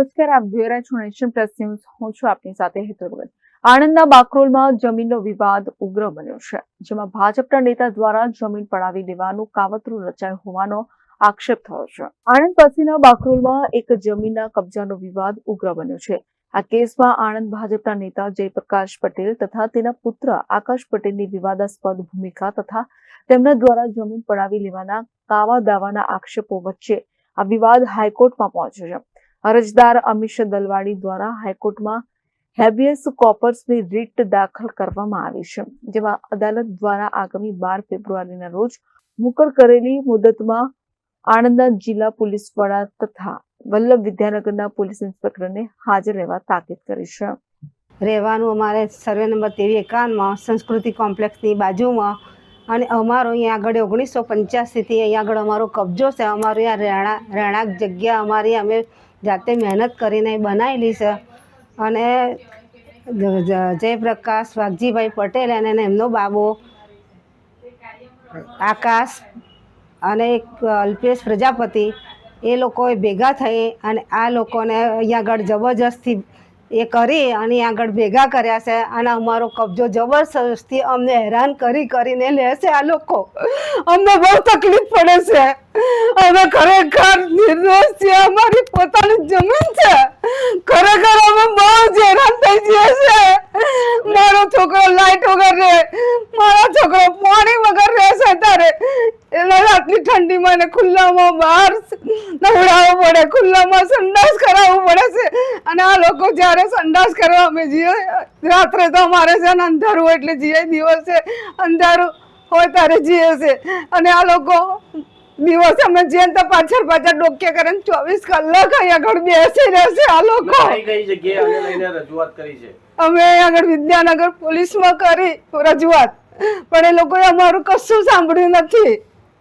નમસ્કાર, આપ જોઈ રહ્યા છો નેશન પ્લસ ન્યૂઝ. હું છું આપની સાથે હેતલ ભગત. આણંદના બાકરોલમાં જમીનનો વિવાદ ઉગ્ર બન્યો છે, જેમાં ભાજપના નેતા દ્વારા જમીન પડાવી લેવાનું કાવતરું રચાયું હોવાનો આક્ષેપ થયો છે. આણંદ પાસેના બાકરોલમાં એક જમીનના કબજાનો વિવાદ ઉગ્ર બન્યો છે. આ કેસમાં આણંદ ભાજપના નેતા જયપ્રકાશ પટેલ તથા તેના પુત્ર આકાશ પટેલની વિવાદાસ્પદ ભૂમિકા તથા તેમના દ્વારા જમીન પડાવી લેવાના કાવા દાવાના આક્ષેપો વચ્ચે આ વિવાદ હાઈકોર્ટમાં પહોંચ્યો છે. અરજદાર અમીશ દલવાડી દ્વારા હાઈકોર્ટમાં હેબિયસ કોપર્સની રીટ દાખલ કરવામાં આવી છે, જેમાં અદાલત દ્વારા આગામી બાર ફેબ્રુઆરીના રોજ મુકર કરેલી મુદતમાં આણંદના જિલ્લા પોલીસ વડા તથા વલ્લભ વિદ્યાનગરના પોલીસ ઇન્સ્પેક્ટરને હાજર રહેવા તાકીદ કરી છે. રહેવાનું અમારે સર્વે નંબર તેવી એકાવનમાં સંસ્કૃતિ કોમ્પ્લેક્સની બાજુમાં અને અમારો અહીંયા આગળ ઓગણીસો પંચ્યાસીથી અહીંયા આગળ અમારો કબજો છે, અમારું અહીંયા રહેણા રહેણાંક જગ્યા અમારી અમે જાતે મહેનત કરીને બનાવેલી છે. અને જયપ્રકાશ વાઘજીભાઈ પટેલ અને એમનો બાબો, આકાશ અને એક અલ્પેશ પ્રજાપતિ, એ લોકોએ ભેગા થઈ અને આ લોકોને અહીંયા આગળ જબરજસ્તી એ કરી અને આગળ ભેગા કર્યા છે અને અમારો કબજો જબરજસ્તી અમને હેરાન કરી કરીને લેશે આ લોકો. અમને બહુ તકલીફ પડે છે. અમે ખરેખર નિર્દોષ છે અમારી પોતાની જમીન છે. ખરેખર અમે બહુ જ હેરાન થઈ જઈએ છે. મારો છોકરો લાઈટ વગર રહે. મારો છોકરો પાણી વગર રહેશે તારે એટલે રાતની ઠંડીમાં એને ખુલ્લામાં બહાર નવડાવવો પડે ખુલ્લામાં સંડાસ કરાવવું પડે છે. અને આ લોકો જ્યારે સંડાસ કરવા અમે જઈએ રાત્રે તો અમારે છે ને અંધારું એટલે જઈએ દિવસે અંધારું હોય ત્યારે જઈએ છે. અને આ લોકો દિવસ અમે જઈએ તો પાછળ પાછળ ડોક્યા કરે ને ચોવીસ કલાક અહીંયા આગળ બેસી રહેશે આ લોકો. અમે આગળ વિદ્યાનગર પોલીસમાં કરી રજૂઆત. પણ એ લોકોએ અમારું કશું સાંભળ્યું નથી.